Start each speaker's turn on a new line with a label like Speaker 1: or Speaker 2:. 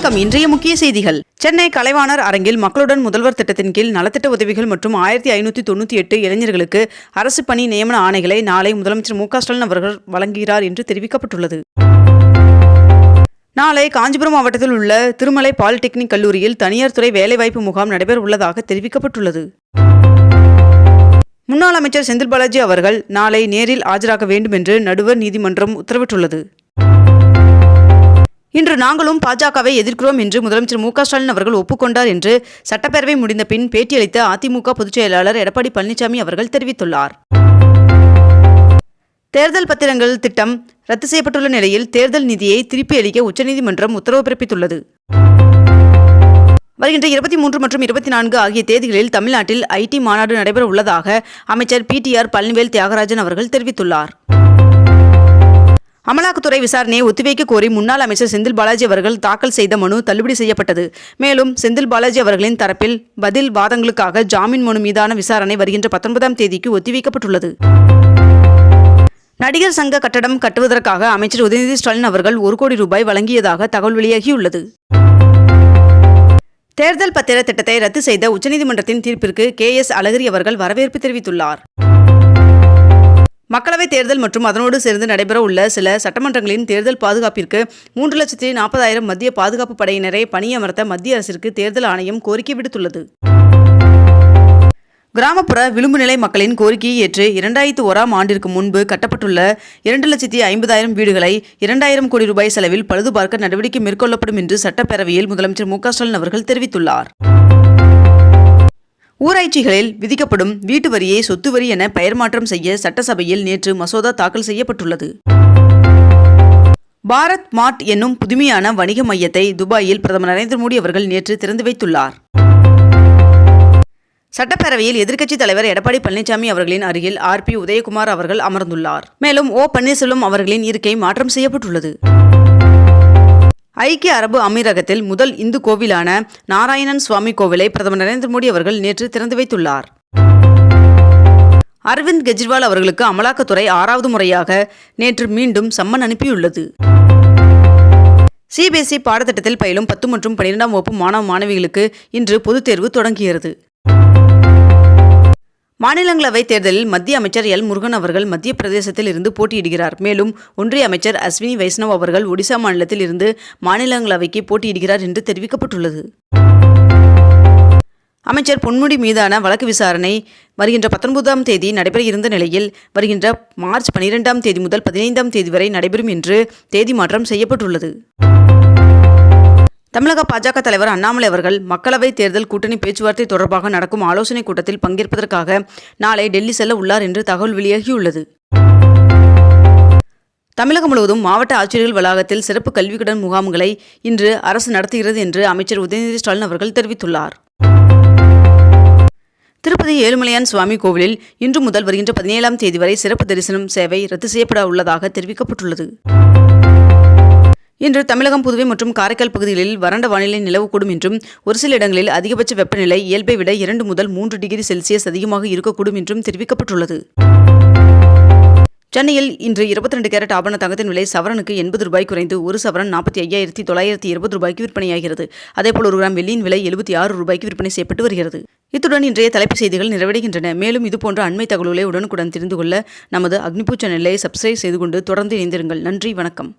Speaker 1: வணக்கம். இன்றைய முக்கிய செய்திகள். சென்னை கலைவாணர் அரங்கில் மக்களுடன் முதல்வர் திட்டத்தின் கீழ் நலத்திட்ட உதவிகள் மற்றும் ஆயிரத்தி ஐநூற்றி தொண்ணூற்றி எட்டு இளைஞர்களுக்கு அரசு பணி நியமன ஆணைகளை நாளை முதலமைச்சர் மு க ஸ்டாலின் அவர்கள் வழங்குகிறார் என்று தெரிவிக்கப்பட்டுள்ளது. நாளை காஞ்சிபுரம் மாவட்டத்தில் உள்ள திருமலை பாலிடெக்னிக் கல்லூரியில் தனியார் துறை வேலைவாய்ப்பு முகாம் நடைபெற உள்ளதாக தெரிவிக்கப்பட்டுள்ளது. முன்னாள் அமைச்சர் செந்தில் பாலாஜி அவர்கள் நாளை நேரில் ஆஜராக வேண்டும் என்று நடுவர் நீதிமன்றம் உத்தரவிட்டுள்ளது. இன்று நாங்களும் பாஜகவை எதிர்க்கிறோம் என்று முதலமைச்சர் மு க ஸ்டாலின் அவர்கள் ஒப்புக்கொண்டார் என்று சட்டப்பேரவை முடிந்த பின் பேட்டியளித்த அதிமுக பொதுச் செயலாளர் எடப்பாடி பழனிசாமி அவர்கள் தெரிவித்துள்ளார். தேர்தல் பத்திரங்கள் திட்டம் ரத்து செய்யப்பட்டுள்ள நிலையில் தேர்தல் நிதியை திருப்பி அளிக்க உச்சநீதிமன்றம் உத்தரவு பிறப்பித்துள்ளது. வருகின்ற இருபத்தி மூன்று மற்றும் இருபத்தி நான்கு ஆகிய தேதிகளில் தமிழ்நாட்டில் ஐடி மாநாடு நடைபெற உள்ளதாக அமைச்சர் பிடிஆர் பழனிவேல் தியாகராஜன் அவர்கள் தெரிவித்துள்ளார். அமலாக்கத்துறை விசாரணையை ஒத்திவைக்க கோரி முன்னாள் அமைச்சர் செந்தில் பாலாஜி அவர்கள் தாக்கல் செய்த மனு தள்ளுபடி செய்யப்பட்டது. மேலும் செந்தில் பாலாஜி அவர்களின் தரப்பில் பதில் வாதங்களுக்காக ஜாமீன் மனு மீதான விசாரணை வருகின்ற பத்தொன்பதாம் தேதிக்கு ஒத்திவைக்கப்பட்டுள்ளது. நடிகர் சங்க கட்டடம் கட்டுவதற்காக அமைச்சர் உதயநிதி ஸ்டாலின் அவர்கள் ஒரு கோடி ரூபாய் வழங்கியதாக தகவல் வெளியாகியுள்ளது. தேர்தல் பத்திர திட்டத்தை ரத்து செய்த உச்சநீதிமன்றத்தின் தீர்ப்பிற்கு கே எஸ் அழகிரி அவர்கள் வரவேற்பு தெரிவித்துள்ளார். மக்களவைத் தேர்தல் மற்றும் அதனோடு சேர்ந்து நடைபெற உள்ள சில சட்டமன்றங்களின் தேர்தல் பாதுகாப்பிற்கு மூன்று லட்சத்தி நாற்பதாயிரம் மத்திய பாதுகாப்பு படையினரை பணியமர்த்த மத்திய அரசிற்கு தேர்தல் ஆணையம் கோரிக்கை விடுத்துள்ளது. கிராமப்புற விளிம்பு நிலை மக்களின் கோரிக்கையை ஏற்று இரண்டாயிரத்து ஓராம் ஆண்டிற்கு முன்பு கட்டப்பட்டுள்ள இரண்டு லட்சத்தி ஐம்பதாயிரம் வீடுகளை இரண்டாயிரம் கோடி ரூபாய் செலவில் பழுதுபார்க்க நடவடிக்கை மேற்கொள்ளப்படும் என்று சட்டப்பேரவையில் முதலமைச்சர் மு க ஸ்டாலின் அவர்கள் தெரிவித்துள்ளார். ஊராட்சிகளில் விதிக்கப்படும் வீட்டு வரியை சொத்து வரி என பெயர் மாற்றம் செய்ய சட்டசபையில் நேற்று மசோதா தாக்கல் செய்யப்பட்டுள்ளது. பாரத் மார்ட் என்னும் புதுமையான வணிக மையத்தை துபாயில் பிரதமர் நரேந்திர மோடி அவர்கள் நேற்று திறந்து வைத்துள்ளார். சட்டப்பேரவையில் எதிர்க்கட்சித் தலைவர் எடப்பாடி பழனிசாமி அவர்களின் அருகில் ஆர் பி உதயகுமார் அவர்கள் அமர்ந்துள்ளார். மேலும் ஓ பன்னீர்செல்வம் அவர்களின் இருக்கை மாற்றம் செய்யப்பட்டுள்ளது. ஐக்கிய அரபு அமீரகத்தில் முதல் இந்து கோவிலான நாராயணன் சுவாமி கோவிலை பிரதமர் நரேந்திர மோடி அவர்கள் நேற்று திறந்து வைத்துள்ளார். அரவிந்த் கெஜ்ரிவால் அவர்களுக்கு அமலாக்கத்துறை ஆறாவது முறையாக நேற்று மீண்டும் சம்மன் அனுப்பியுள்ளது. சிபிஎஸ்இ பாடத்திட்டத்தில் பயிலும் பத்து மற்றும் பன்னிரெண்டாம் வகுப்பு மாணவ மாணவிகளுக்கு இன்று பொதுத் தேர்வு தொடங்குகிறது. மாநிலங்களவை தேர்தலில் மத்திய அமைச்சர் எல். முருகன் அவர்கள் மத்திய பிரதேசத்தில் இருந்து போட்டியிடுகிறார். மேலும் ஒன்றிய அமைச்சர் அஸ்வினி வைஷ்ணவ் அவர்கள் ஒடிசா மாநிலத்தில் இருந்து மாநிலங்களவைக்கு போட்டியிடுகிறார் என்று தெரிவிக்கப்பட்டுள்ளது. அமைச்சர் பொன்முடி மீதான வழக்கு விசாரணை வருகின்ற பத்தொன்பதாம் தேதி நடைபெற இருந்த நிலையில் வருகின்ற மார்ச் பனிரெண்டாம் தேதி முதல் பதினைந்தாம் தேதி வரை நடைபெறும் என்று தேதி மாற்றம் செய்யப்பட்டுள்ளது. தமிழக பாஜக தலைவர் அண்ணாமலை அவர்கள் மக்களவைத் தேர்தல் கூட்டணி பேச்சுவார்த்தை தொடர்பாக நடக்கும் ஆலோசனைக் கூட்டத்தில் பங்கேற்பதற்காக நாளை டெல்லி செல்ல உள்ளார் என்று தகவல் வெளியாகியுள்ளது. தமிழகம் முழுவதும் மாவட்ட ஆட்சியர்கள் வளாகத்தில் சிறப்பு கல்விக்கடன் முகாம்களை இன்று அரசு நடத்துகிறது என்று அமைச்சர் உதயநிதி ஸ்டாலின் அவர்கள் தெரிவித்துள்ளார். திருப்பதி ஏழுமலையான் சுவாமி கோவிலில் இன்று முதல் வருகின்ற பதினேழாம் தேதி வரை சிறப்பு தரிசனம் சேவை ரத்து செய்யப்பட உள்ளதாக தெரிவிக்கப்பட்டுள்ளது. இன்று தமிழகம் புதுவை மற்றும் காரைக்கால் பகுதிகளில் வறண்ட வானிலை நிலவக்கூடும் என்றும் ஒரு சில இடங்களில் அதிகபட்ச வெப்பநிலை இயல்பை விட இரண்டு முதல் மூன்று டிகிரி செல்சியஸ் அதிகமாக இருக்கக்கூடும் என்றும் தெரிவிக்கப்பட்டுள்ளது. சென்னையில் இன்று இருபத்தி ரெண்டு கேரட் ஆபரண தங்கத்தின் விலை சவரனுக்கு எண்பது ரூபாய் குறைந்து ஒரு சவரன் நாற்பத்தி ஐயாயிரத்தி தொள்ளாயிரத்தி இருபது ரூபாய்க்கு விற்பனையாகிறது அதேபோல் ஒரு கிராம் வெள்ளியின் விலை எழுபத்தி ஆறு ரூபாய்க்கு விற்பனை செய்யப்பட்டு வருகிறது. இத்துடன் இன்றைய தலைப்புச் செய்திகள் நிறைவடைகின்றன. மேலும் இதுபோன்ற அண்மை தகவல்களை உடனுக்குடன் தெரிந்து கொள்ள நமது அக்னிபூ சேனலை சப்ஸ்கிரைப் செய்து கொண்டு தொடர்ந்து இணைந்திருங்கள். நன்றி வணக்கம்.